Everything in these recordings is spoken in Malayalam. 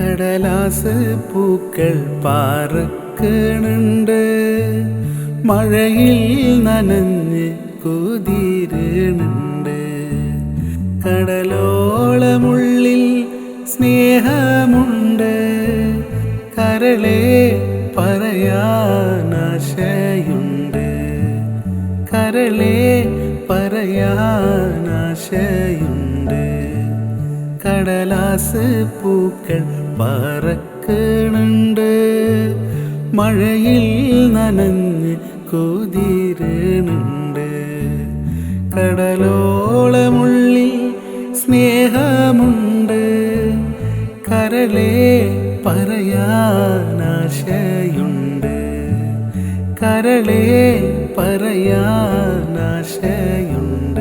കടലാസ് പൂക്കൾ പാറക്കണുണ്ട്. മഴയിൽ നനഞ്ഞ് കുതിരണുണ്ട്. കടലോളമുള്ളിൽ സ്നേഹമുണ്ട്. കരളെ പറയാനാശയുണ്ട്. കരളെ പറയാനാശയുണ്ട്. കടലാസ് പൂക്കൾ പറക്കണുണ്ട്. മഴയിൽ നനഞ്ഞ് കുതിരണുണ്ട്. കടലോളമുള്ളിൽ സ്നേഹമുണ്ട്. കരളെ പറയാനാശയുണ്ട്. കരളെ പറയാനാശയുണ്ട്.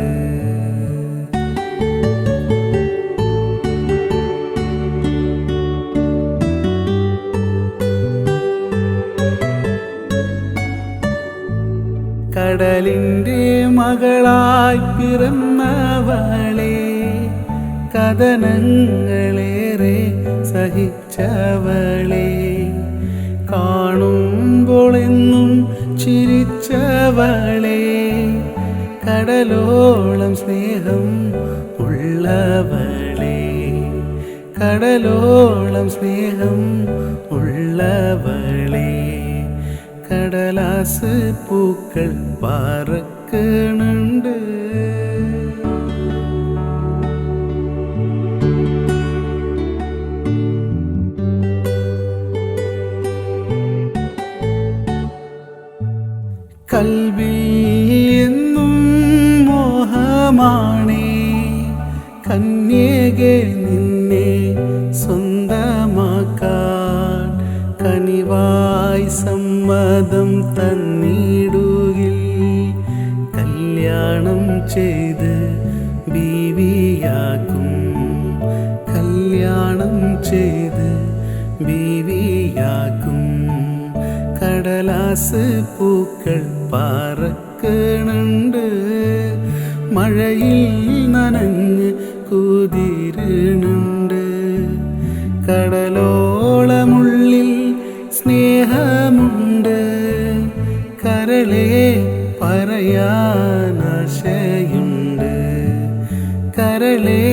കടലിന്റെ മകളായി പിറന്നവളെ കഥനങ്ങളേറെ സഹിച്ചവളെ. കാണുമ്പോളെന്നും ചിരിച്ചവളെ. കടലോളം സ്നേഹം ഉള്ളവളെ. കടലോളം സ്നേഹം ഉള്ളവളെ. കടലാസ് പൂക്കൾ പറക്കണുണ്ട്. കൽവി എന്നും മോഹമാണേ. കന്യകെ നിന്നെ കനിവായി സമ്മതം തന്നിടുകിൽ കല്യാണം ചെയ്ത് ബീവിയാക്കും. കല്യാണം ചെയ്ത് ബീവിയാക്കും. കടലാസ് പൂക്കൾ പറക്കണുണ്ട്. മഴയിൽ നനഞ്ഞ് കരളെ പറയാനാശയുണ്ട് കരളെ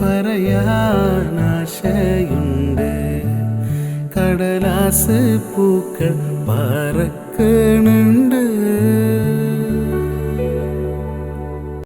പറയാനാശയുണ്ട് കടലാസ് പൂക്കൾ പറക്കണുണ്ട്.